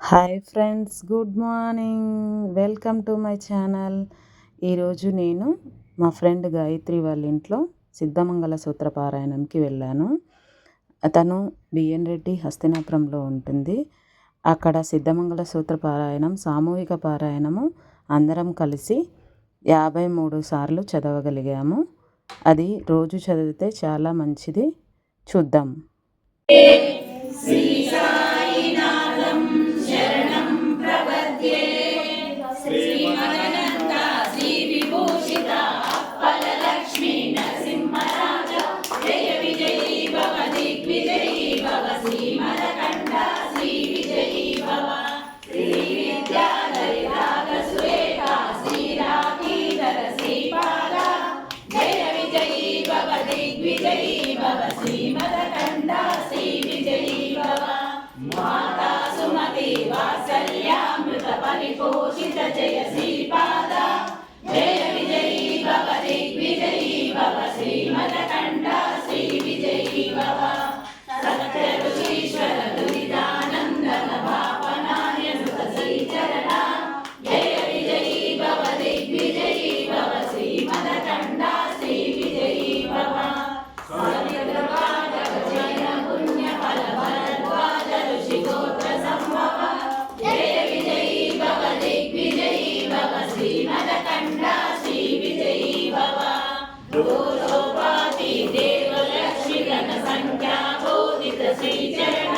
Hi friends good morning. Welcome to my channel. ఈరోజు నేను మా ఫ్రెండ్ గాయత్రి వాళ్ళ ఇంట్లో సిద్ధమంగళ సూత్ర పారాయణంకి వెళ్ళాను. తను బిఎన్ రెడ్డి హస్తినాపురంలో ఉంటుంది. అక్కడ సిద్ధమంగళ సూత్ర పారాయణం సామూహిక పారాయణము అందరం కలిసి యాభై మూడు సార్లు చదవగలిగాము. అది రోజు చదివితే చాలా మంచిది. చూద్దాం. Sipa. శ్రీ చరణ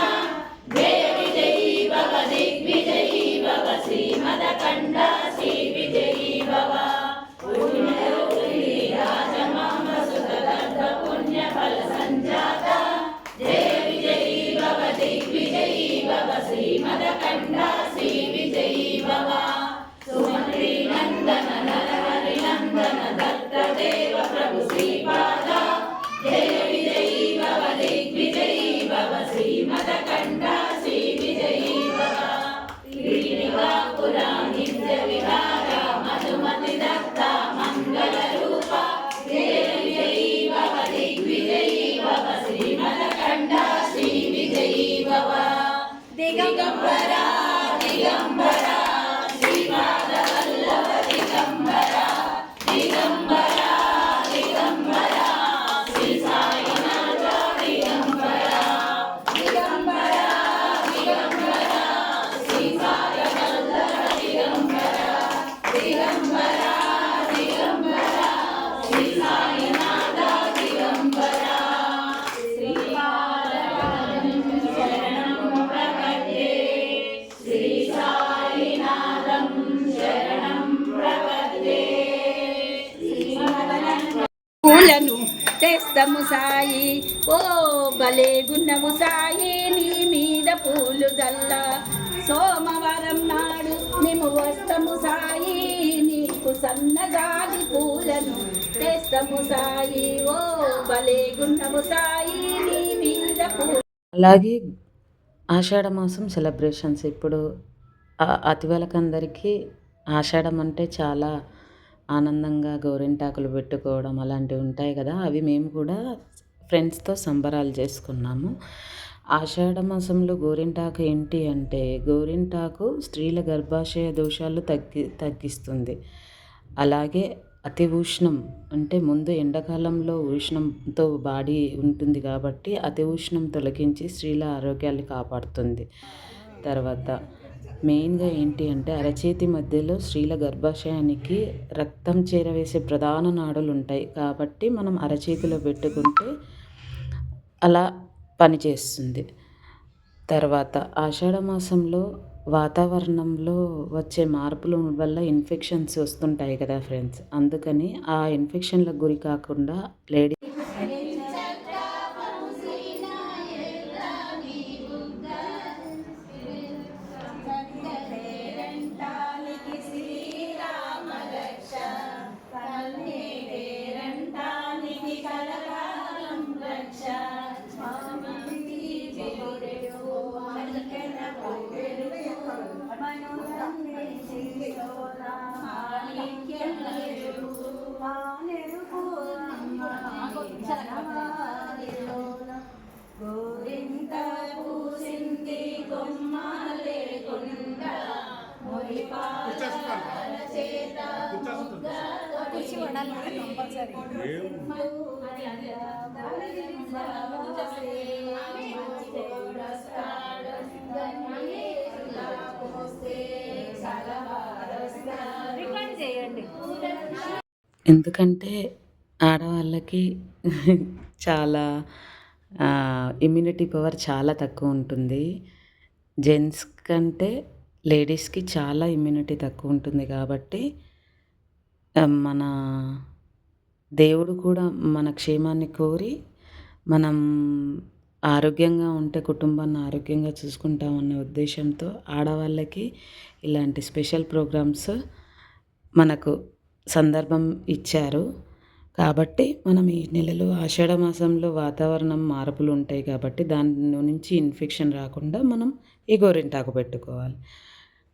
दिगम्बरा పూలను తెస్తము సాయి. ఓ బలేగున్నము సాయి నీ మీద పూలు జల్ల. సోమవారం నాడు మేము వస్తము సాయి. నీకు సన్నజాజి పూలను తెస్తము సాయి. ఓ బలేగున్నము సాయి నీ మీద పూలు అలాగే ఆషాఢ మాసం సెలబ్రేషన్స్. ఇప్పుడు అతివలకందరికీ ఆషాఢం అంటే చాలా ఆనందంగా గోరింటాకులు పెట్టుకోవడం అలాంటివి ఉంటాయి కదా అవి మేము కూడా ఫ్రెండ్స్తో సంబరాలు చేసుకున్నాము. ఆషాఢ మాసంలో గోరింటాకు ఏంటి అంటే గోరింటాకు స్త్రీల గర్భాశయ దోషాలు తగ్గి తగ్గిస్తుంది. అలాగే అతి ఉష్ణం అంటే ముందు ఎండాకాలంలో ఉష్ణంతో బాడీ ఉంటుంది కాబట్టి అతి ఉష్ణం తొలగించి స్త్రీల ఆరోగ్యాన్ని కాపాడుతుంది. తర్వాత మెయిన్గా ఏంటి అంటే అరచేతి మధ్యలో స్త్రీల గర్భాశయానికి రక్తం చేరవేసే ప్రధాన నాడులు ఉంటాయి. కాబట్టి మనం అరచేతిలో పెట్టుకుంటే అలా పనిచేస్తుంది తర్వాత ఆషాఢ మాసంలో వాతావరణంలో వచ్చే మార్పుల వల్ల ఇన్ఫెక్షన్స్ వస్తుంటాయి కదా ఫ్రెండ్స్. అందుకని ఆ ఇన్ఫెక్షన్లకు గురి కాకుండా లేడీ ఎందుకంటే ఆడవాళ్ళకి చాలా ఇమ్యూనిటీ పవర్ చాలా తక్కువ ఉంటుంది. జెంట్స్ కంటే లేడీస్కి చాలా ఇమ్యూనిటీ తక్కువ ఉంటుంది కాబట్టి మన దేవుడు కూడా మన క్షేమాన్ని కోరి మనం ఆరోగ్యంగా ఉంటే కుటుంబాన్ని ఆరోగ్యంగా చూసుకుంటామనే ఉద్దేశంతో ఆడవాళ్ళకి ఇలాంటి స్పెషల్ ప్రోగ్రామ్స్ మనకు సందర్భం ఇచ్చారు. కాబట్టి మనం ఈ నెలలో ఆషాఢ మాసంలో వాతావరణం మార్పులు ఉంటాయి కాబట్టి దాని నుంచి ఇన్ఫెక్షన్ రాకుండా మనం ఈ గోరింటాకు పెట్టుకోవాలి.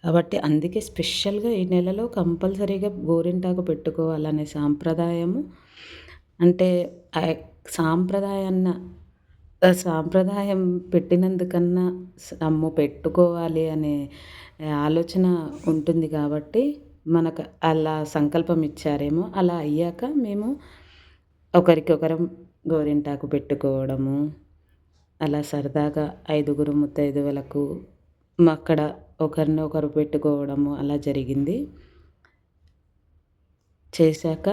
కాబట్టి అందుకే స్పెషల్గా ఈ నెలలో కంపల్సరీగా గోరింటాకు పెట్టుకోవాలనే సాంప్రదాయము. అంటే సాంప్రదాయాన్న సాంప్రదాయం పెట్టినందుకన్నా అమ్ము పెట్టుకోవాలి అనే ఆలోచన ఉంటుంది కాబట్టి మనకు అలా సంకల్పం ఇచ్చారేమో. అలా అయ్యాక మేము ఒకరికొకరం గోరింటాకు పెట్టుకోవడము. అలా సరదాగా ఐదుగురు ముత్తైదువులకు అక్కడ ఒకరిని ఒకరు పెట్టుకోవడము అలా జరిగింది. చేశాక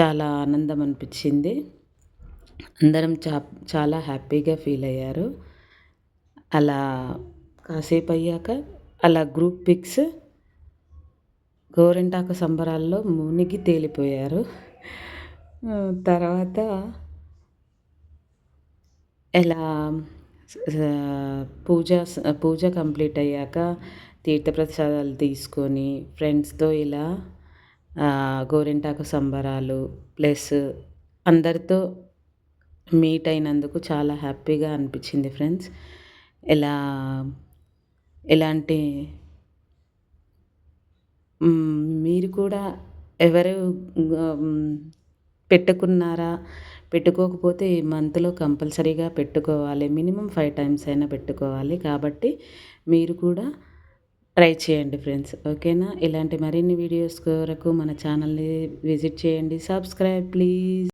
చాలా ఆనందం అనిపించింది. అందరం చా చాలా హ్యాపీగా ఫీల్ అయ్యారు. అలా కాసేపు అయ్యాక అలా గ్రూప్ పిక్స్ గోరింటాకు సంబరాల్లో మునిగి తేలిపోయారు. తర్వాత ఎలా పూజ పూజ కంప్లీట్ అయ్యాక తీర్థప్రసాదాలు తీసుకొని ఫ్రెండ్స్తో ఇలా గోరింటాకు సంబరాలు ప్లస్ అందరితో మీట్ అయినందుకు చాలా హ్యాపీగా అనిపించింది ఫ్రెండ్స్. ఎలా ఎలాంటి మీరు కూడా ఎవరు పెట్టుకున్నారా? పెట్టుకోకపోతే ఈ మంత్లో కంపల్సరీగా పెట్టుకోవాలి. మినిమం ఫైవ్ టైమ్స్ అయినా పెట్టుకోవాలి. కాబట్టి మీరు కూడా ట్రై చేయండి ఫ్రెండ్స్. ఓకేనా? ఇలాంటి మరిన్ని వీడియోస్ కొరకు మన ఛానల్ని విజిట్ చేయండి. Subscribe please.